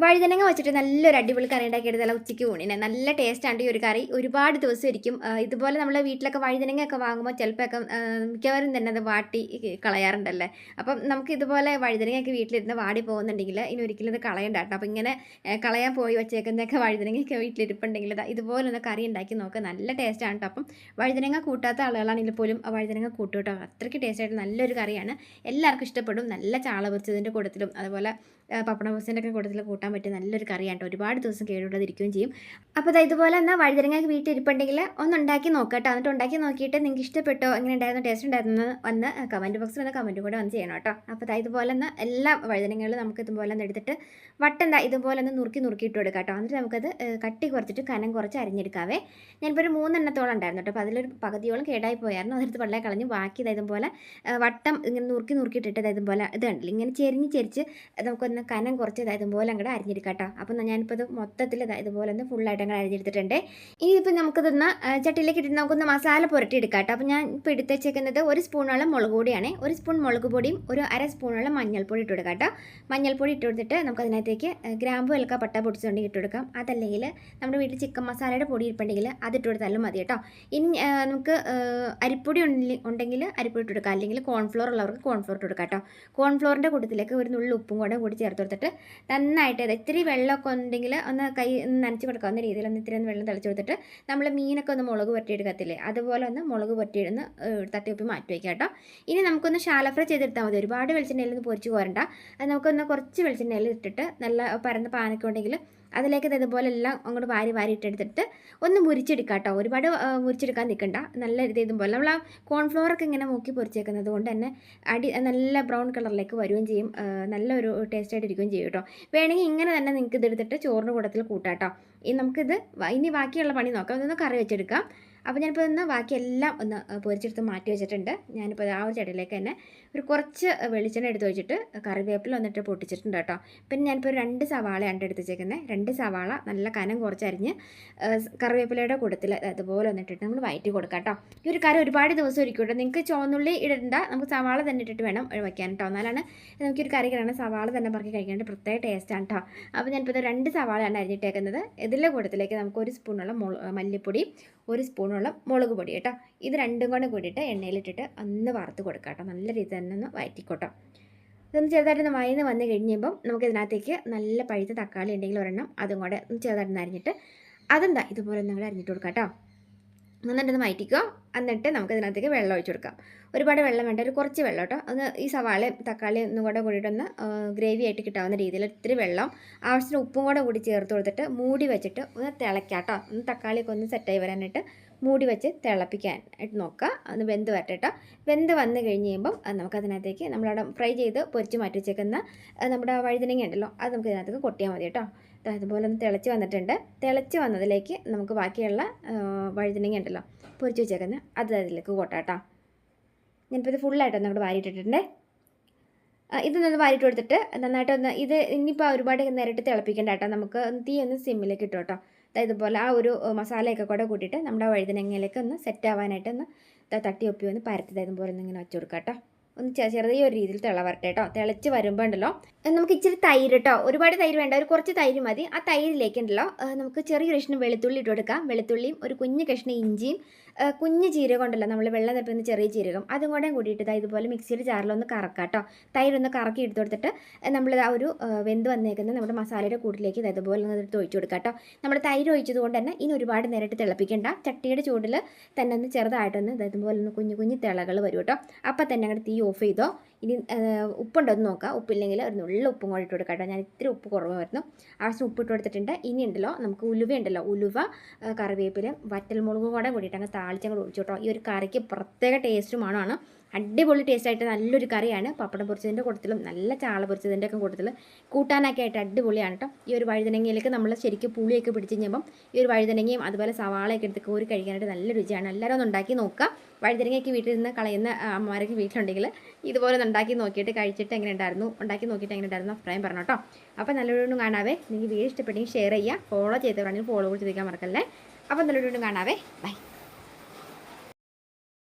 വഴുതനങ്ങ വെച്ചിട്ട് നല്ലൊരു അടിപൊളി കറി ഉണ്ടാക്കിയെടുത്താൽ ഉച്ചയ്ക്ക് ഊണിനെ. നല്ല ടേസ്റ്റാണ് ഈ ഒരു കറി. ഒരുപാട് ദിവസം ഇരിക്കും ഇതുപോലെ നമ്മൾ വീട്ടിലൊക്കെ വഴുതനങ്ങയൊക്കെ വാങ്ങുമ്പോൾ ചിലപ്പോഴൊക്കെ ആ, മിക്കവാറും തന്നെ അത് വാട്ടി കളയാറുണ്ടല്ലേ? അപ്പം നമുക്ക് ഇതുപോലെ വഴുതനങ്ങയൊക്കെ വീട്ടിലിരുന്ന് വാടി പോകുന്നുണ്ടെങ്കിൽ ഇനി ഒരിക്കലും ഇത് കളയണ്ട കേട്ടോ അപ്പം ഇങ്ങനെ കളയാൻ പോയി വെച്ചേക്കുന്നതൊക്കെ വഴുതനങ്ങയൊക്കെ വീട്ടിലിരിപ്പുണ്ടെങ്കിൽ ഇതാ ഇതുപോലെ ഒന്ന് കറി ഉണ്ടാക്കി നോക്കുക നല്ല ടേസ്റ്റാണ് കേട്ടോ അപ്പം വഴുതനങ്ങ കൂട്ടാത്ത ആളുകളാണെങ്കിൽ പോലും വഴുതനങ്ങ കൂട്ടും കേട്ടോ അത്രയ്ക്ക് ടേസ്റ്റായിട്ട് നല്ലൊരു കറിയാണ്. എല്ലാവർക്കും ഇഷ്ടപ്പെടും. നല്ല ചാള പൊരിച്ചതിന്റെ കൂട്ടത്തിലും അതുപോലെ പപ്പട പൊരിച്ചതിന്റെ ഒക്കെ കൂട്ടത്തിൽ കൂട്ടാൻ പറ്റിയ നല്ലൊരു കറിയാണ് കേട്ടോ ഒരുപാട് ദിവസം കേടുകൂടാതിരിക്കുകയും ചെയ്യും. അപ്പോൾ ദാ ഇതുപോലെ എന്നാൽ വഴുതനങ്ങ വീട്ടിൽ ഇരിപ്പുണ്ടെങ്കിൽ ഒന്ന് ഉണ്ടാക്കി നോക്കാം കേട്ടോ എന്നിട്ട് ഉണ്ടാക്കി നോക്കിയിട്ട് നിങ്ങൾക്ക് ഇഷ്ടപ്പെട്ടോ എങ്ങനെ ഉണ്ടായിരുന്നു ടേസ്റ്റ് ഉണ്ടായിരുന്നു വന്ന് കമന്റ് ബോക്സിൽ വന്ന് കമന്റ് കൂടെ വന്ന് ചെയ്യണം കേട്ടോ. അപ്പോൾ ദാ ഇതുപോലെ ഒന്ന് എല്ലാ വഴുതനങ്ങളും നമുക്ക് ഇതുപോലെ ഒന്ന് എടുത്തിട്ട് വട്ടെന്താ ഇതുപോലെ ഒന്ന് നുറുക്കി നുറുക്കി ഇട്ട് കൊടുക്കാം കേട്ടോ എന്നിട്ട് നമുക്കത് കട്ടി കുറച്ചിട്ട് കനം കുറച്ച് അരിഞ്ഞെടുക്കാവേ. ഞാനിപ്പോൾ ഒരു മൂന്നെണ്ണത്തോളം ഉണ്ടായിരുന്നു കേട്ടോ. അപ്പോൾ അതിലൊരു പകുതിയോളം കേടായി പോയായിരുന്നു. അതെടുത്ത് വെള്ളം കളഞ്ഞ് ബാക്കി ഇതായതുപോലെ വട്ടം ഇങ്ങനെ നുറുക്കി നുറുക്കിയിട്ടിട്ട് അതായത് ഇതുപോലെ ഇത് കണ്ടില്ല? ഇങ്ങനെ ചെരിഞ്ഞ് ചെരിച്ച് നമുക്കൊന്ന് കനം കുറച്ച് അതായത് ഇതുപോലെ അങ്ങോട്ട് അരിഞ്ഞെടുക്കാം കേട്ടോ അപ്പം ഞാനിപ്പോൾ ഇത് മൊത്തത്തിൽ അതായത് ഇതുപോലെ ഒന്ന് ഫുള്ളായിട്ട് അങ്ങോട്ട് അരിഞ്ഞെടുത്തിട്ടുണ്ട്. ഇനിയിപ്പോൾ നമുക്കിതൊന്ന് ചട്ടിയിലേക്ക് ഇട്ടിട്ട് നമുക്കൊന്ന് മസാല പുരട്ടി എടുക്കാം കേട്ടോ അപ്പോൾ ഞാൻ ഇപ്പോൾ എടുത്ത് വെച്ചേക്കുന്നത് ഒരു സ്പൂണോളം മുളക് പൊടിയാണ്. ഒരു സ്പൂൺ മുളക് പൊടിയും ഒരു അര സ്പൂണോളം മഞ്ഞൾപ്പൊടി ഇട്ട് കൊടുക്കാം കേട്ടോ മഞ്ഞൾപ്പൊടി ഇട്ട് കൊടുത്തിട്ട് നമുക്ക് അതിനകത്തേക്ക് ഗ്രാമ്പ് ഏലക്ക പട്ട പൊടിച്ചുകൊണ്ട് ഇട്ട് കൊടുക്കാം. അതല്ലെങ്കിൽ നമ്മുടെ വീട്ടിൽ ചിക്കൻ മസാലയുടെ പൊടി ഇരിപ്പുണ്ടെങ്കിൽ അത് ഇട്ട് കൊടുത്താലും മതി കേട്ടോ. ഇനി നമുക്ക് അരിപ്പൊടി ഉണ്ടെങ്കിൽ അരിപ്പൊടി ഇട്ട് കൊടുക്കാം. അല്ലെങ്കിൽ കോൺഫ്ലോർ ഉള്ളവർക്ക് കോൺഫ്ലോർ ഇട്ട് കൊടുക്കാം കേട്ടോ. കോൺഫ്ലോറിന്റെ കൂട്ടത്തിലേക്ക് ഒരു നുള്ളി ഉപ്പും കൂടെ കൂടി ചേർത്ത് കൊടുത്തിട്ട് നന്നായിട്ട് ഇത് ഇത്തിരി വെള്ളമൊക്കെ ഉണ്ടെങ്കിൽ ഒന്ന് കൈ നനച്ച് കൊടുക്കാവുന്ന രീതിയിൽ ഒന്ന് ഇത്തിരി ഒന്ന് വെള്ളം തളിച്ച് കൊടുത്തിട്ട് നമ്മൾ മീനൊക്കെ ഒന്ന് മുളക് പൊട്ടിയെടുക്കത്തില്ലേ അതുപോലെ ഒന്ന് മുളക് പുരട്ടിയിടുന്ന് തട്ടിയൊപ്പി മാറ്റി വയ്ക്കാം കേട്ടോ. ഇനി നമുക്കൊന്ന് ശാല ഫ്രൈ ചെയ്തെടുത്താൽ മതി. ഒരുപാട് വെളിച്ചെണ്ണയിൽ ഒന്ന് പൊരിച്ച് പോരണ്ട. അത് നമുക്കൊന്ന് കുറച്ച് വെളിച്ചെണ്ണയിൽ ഇട്ടിട്ട് നല്ല പരന്ന പാനൊക്കെ ഉണ്ടെങ്കിൽ അതിലേക്ക് ഇത് ഇതുപോലെ എല്ലാം അങ്ങോട്ട് വാരി വാരി ഇട്ടെടുത്തിട്ട് ഒന്ന് മുരിച്ചെടുക്കാം കേട്ടോ ഒരുപാട് മുരിച്ചെടുക്കാൻ നിൽക്കണ്ട നല്ല ഇത് ഇതുപോലെ നമ്മൾ ആ കോൺഫ്ലോറൊക്കെ ഇങ്ങനെ മൂക്കി പൊരിച്ചേക്കുന്നത് കൊണ്ട് തന്നെ അടി നല്ല ബ്രൗൺ കളറിലേക്ക് വരികയും ചെയ്യും. നല്ലൊരു ടേസ്റ്റായിട്ട് ഇരിക്കുകയും ചെയ്യും കേട്ടോ വേണമെങ്കിൽ ഇങ്ങനെ തന്നെ നിങ്ങൾക്ക് ഇതെടുത്തിട്ട് ചോറിന്റെ കൂട്ടത്തിൽ കൂട്ടാം കേട്ടോ ഇനി നമുക്കിത് ഇനി ബാക്കിയുള്ള പണി നോക്കാം. ഇതൊന്ന് കറി വെച്ചെടുക്കാം. അപ്പോൾ ഞാനിപ്പോൾ ഒന്ന് ബാക്കിയെല്ലാം ഒന്ന് പൊരിച്ചെടുത്ത് മാറ്റി വെച്ചിട്ടുണ്ട്. ഞാനിപ്പോൾ ആ ഒരു ചെടിയിലേക്ക് തന്നെ ഒരു കുറച്ച് വെളിച്ചെണ്ണ എടുത്ത് വെച്ചിട്ട് കറിവേപ്പില വന്നിട്ട് പൊട്ടിച്ചിട്ടുണ്ട് കേട്ടോ. പിന്നെ ഞാനിപ്പോൾ രണ്ട് സവാളയാണ് എടുത്ത് വെച്ചേക്കുന്നത് രണ്ട് സവാള നല്ല കനം കുറച്ചരിഞ്ഞ് കറിവേപ്പിലയുടെ കൂട്ടത്തിൽ അതുപോലെ വന്നിട്ടിട്ട് നമ്മൾ വയറ്റി കൊടുക്കാം കേട്ടോ. ഈ ഒരു കറി ഒരുപാട് ദിവസം ഇരിക്കും നിങ്ങൾക്ക് ചുവന്നുള്ളി ഇടണ്ട നമുക്ക് സവാള തന്നെ ഇട്ടിട്ട് വേണം വയ്ക്കാൻ കേട്ടോ. എന്നാലാണ് നമുക്കൊരു കറി കിട്ടണം സവാള തന്നെ പറക്കി കഴിക്കാനായിട്ട് പ്രത്യേക ടേസ്റ്റാണ് കേട്ടോ. അപ്പോൾ ഞാനിപ്പോൾ രണ്ട് സവാളയാണ് അരിഞ്ഞിട്ടേക്കുന്നത്. ഇതിലെ കൂട്ടത്തിലേക്ക് നമുക്ക് ഒരു സ്പൂണുള്ള മല്ലിപ്പൊടി ഒരു സ്പൂണുള്ള മുളക് പൊടി കേട്ടോ. ഇത് രണ്ടും കൂടെ കൂടിയിട്ട് എണ്ണയിലിട്ടിട്ട് ഒന്ന് വറുത്ത് കൊടുക്കാം കേട്ടോ. നല്ല രീതി തന്നെ ഒന്ന് വയറ്റിക്കോട്ടോ. ഇതൊന്ന് ചെറുതായിട്ടൊന്ന് വയന്ന് വന്ന് കഴിഞ്ഞപ്പം നമുക്ക് ഇതിനകത്തേക്ക് നല്ല പഴുത്ത തക്കാളി ഉണ്ടെങ്കിൽ ഒരെണ്ണം അതും കൂടെ ഒന്ന് ചെറുതായിട്ട് അരിഞ്ഞിട്ട് അതെന്താ ഇതുപോലെ ഒന്ന് കൂടെ അരിഞ്ഞിട്ട് കൊടുക്കാം കേട്ടോ. എന്നിട്ടൊന്ന് വയറ്റിക്കോ എന്നിട്ട് നമുക്ക് ഇതിനകത്തേക്ക് വെള്ളം ഒഴിച്ചു കൊടുക്കാം. ഒരുപാട് വെള്ളം വേണ്ട ഒരു കുറച്ച് വെള്ളം കേട്ടോ. ഒന്ന് ഈ സവാളയും തക്കാളിയും ഒന്നും കൂടെ കൂടിയിട്ടൊന്ന് ഗ്രേവി ആയിട്ട് കിട്ടാവുന്ന രീതിയിൽ ഇത്തിരി വെള്ളം ആവശ്യത്തിന് ഉപ്പും കൂടെ കൂടി ചേർത്ത് കൊടുത്തിട്ട് മൂടി വെച്ചിട്ട് ഒന്ന് തിളയ്ക്കാം കേട്ടോ. ഒന്ന് തക്കാളിയൊക്കെ ഒന്ന് സെറ്റായി വരാനായിട്ട് മൂടി വെച്ച് തിളപ്പിക്കാൻ ആയിട്ട് നോക്കുക. ഒന്ന് വെന്ത് വരട്ടെ വെന്ത് വന്നു കഴിഞ്ഞ് കഴിയുമ്പം നമുക്കതിനകത്തേക്ക് നമ്മളവിടെ ഫ്രൈ ചെയ്ത് പൊരിച്ച് മാറ്റി വെച്ചേക്കുന്ന നമ്മുടെ വഴുതനങ്ങ ഉണ്ടല്ലോ അത് നമുക്ക് ഇതിനകത്തേക്ക് കൊട്ടിയാൽ മതി കേട്ടോ അതുപോലെ ഒന്ന് തിളച്ച് വന്നിട്ടുണ്ട്. തിളച്ച് വന്നതിലേക്ക് നമുക്ക് ബാക്കിയുള്ള വഴുതനങ്ങ ഉണ്ടല്ലോ പൊരിച്ച് വെച്ചേക്കുന്ന അത് അതിലേക്ക് കൊട്ടാട്ടോ കേട്ടോ ഞാനിപ്പോൾ ഇത് ഫുള്ളായിട്ടൊന്ന് അങ്ങോട്ട് വാരിയിട്ടിട്ടുണ്ട് ഇത് നിന്ന് വാരിട്ട് കൊടുത്തിട്ട് നന്നായിട്ടൊന്ന് ഇത് ഇനിയിപ്പോൾ ഒരുപാട് നേരിട്ട് തിളപ്പിക്കേണ്ട കേട്ടോ നമുക്ക് തീ ഒന്ന് സിമ്മിലേക്ക് ഇട്ടു കേട്ടോ ഇതുപോലെ ആ ഒരു മസാലയൊക്കെ കൂടെ കൂട്ടിയിട്ട് നമ്മുടെ വഴുതനങ്ങയിലേക്ക് ഒന്ന് സെറ്റ് ആവാനായിട്ട് ഒന്ന് ദാ തട്ടി ഒപ്പി ഒന്ന് പരത്തി ഇതുപോലെ ഒന്ന് ഇങ്ങനെ വെച്ച് കൊടുക്കാം കേട്ടോ ഒന്ന് ചെറിയ ഒരു രീതിയിൽ തിള വരട്ടെ കേട്ടോ തിളച്ച് വരുമ്പോൾ ഉണ്ടല്ലോ നമുക്ക് ഇച്ചിരി തൈര് കേട്ടോ ഒരുപാട് തൈര് വേണ്ട ഒരു കുറച്ച് തൈര് മതി. ആ തൈരിലേക്ക് ഉണ്ടല്ലോ നമുക്ക് ചെറിയ കഷ്ണം വെളുത്തുള്ളി ഇട്ട് കൊടുക്കാം. വെളുത്തുള്ളിയും ഒരു കുഞ്ഞ് കഷ്ണം ഇഞ്ചിയും കുഞ്ഞു ജീരകം ഉണ്ടല്ലോ നമ്മൾ വെള്ളം തപ്പുന്ന ചെറിയ ജീരകം. അതും കൂടെ കൂടിയിട്ട് ഇതുപോലെ മിക്സിയുടെ ജാറിലൊന്ന് കറക്കാം കേട്ടോ തൈരൊന്ന് കറക്കി എടുത്ത് കൊടുത്തിട്ട് നമ്മൾ ആ ഒരു വെന്ത് വന്നേക്കുന്ന നമ്മുടെ മസാലയുടെ കൂട്ടിലേക്ക് ഇത് ഇതുപോലെ ഒന്ന് എടുത്ത് ഒഴിച്ചു കൊടുക്കാം കേട്ടോ നമ്മൾ തൈര് ഒഴിച്ചത് കൊണ്ട് തന്നെ ഇനി ഒരുപാട് നേരിട്ട് തിളപ്പിക്കേണ്ട. ചട്ടിയുടെ ചൂടിൽ തന്നെ ഒന്ന് ചെറുതായിട്ടൊന്ന് ഇത് ഇതുപോലെ ഒന്ന് കുഞ്ഞു കുഞ്ഞു തിളകൾ വരും കേട്ടോ അപ്പം തന്നെ അങ്ങോട്ട് തീ ഓഫ് ചെയ്തോ. ഇനി ഉപ്പുണ്ടോ എന്ന് നോക്കാം. ഉപ്പില്ലെങ്കിൽ ഒരു നുള്ള ഉപ്പും കൂടി ഇട്ട് കൊടുക്കാം ഞാൻ ഇത്തിരി ഉപ്പ് കുറവ് വരുന്നു ആവശ്യം ഉപ്പ് ഇട്ട് കൊടുത്തിട്ടുണ്ട്. ഇനി ഉണ്ടല്ലോ നമുക്ക് ഉലുവ ഉണ്ടല്ലോ. ഉലുവ കറിവേപ്പിലും വറ്റൽമുളകും കൂടെ കൂടിയിട്ട് അങ്ങ് താളിച്ചങ്ങ് ഒഴിച്ചു കേട്ടോ ഈ ഒരു കറിക്ക് പ്രത്യേക ടേസ്റ്റും മണമാണ് അടിപൊളി ടേസ്റ്റ് ആയിട്ട് നല്ലൊരു കറിയാണ്. പപ്പടം പൊരിച്ചതിന്റെ കൂട്ടത്തിലും നല്ല ചാള പൊരിച്ചതിന്റെ ഒക്കെ കൂട്ടത്തിൽ കൂട്ടാനൊക്കെ ആയിട്ട് അടിപൊളിയാണ് കേട്ടോ ഈ ഒരു വഴുതനങ്ങയിലേക്ക് നമ്മൾ ശരിക്കും പുളിയൊക്കെ പിടിച്ച് കഴിഞ്ഞപ്പം ഈ ഒരു വഴുതനങ്ങയും അതുപോലെ സവാളയൊക്കെ എടുത്ത് കോരി കഴിക്കാനായിട്ട് നല്ല രുചിയാണ്. എല്ലാവരും ഒന്ന് ഉണ്ടാക്കി നോക്കുക. വഴുതനങ്ങയ്ക്ക് വീട്ടിൽ നിന്ന് കളയുന്ന അമ്മമാരൊക്കെ വീട്ടിലുണ്ടെങ്കിൽ ഇതുപോലെ ഒന്ന് ഉണ്ടാക്കി നോക്കിയിട്ട് കഴിച്ചിട്ട് എങ്ങനെ ഉണ്ടായിരുന്നു ഉണ്ടാക്കി നോക്കിയിട്ട് എങ്ങനെ ഉണ്ടായിരുന്നു അഭിപ്രായം പറഞ്ഞു കേട്ടോ അപ്പോൾ നല്ലൊരു കാണാവേ. നിങ്ങൾക്ക് വീഡിയോ ഇഷ്ടപ്പെട്ടെങ്കിൽ ഷെയർ ചെയ്യുക. ഫോളോ ചെയ്തവരാണെങ്കിൽ ഫോളോ കൂടി ചെയ്തേക്കാൻ മറക്കല്ലേ. അപ്പോൾ നല്ലൊരു കാണാവേ. ബൈ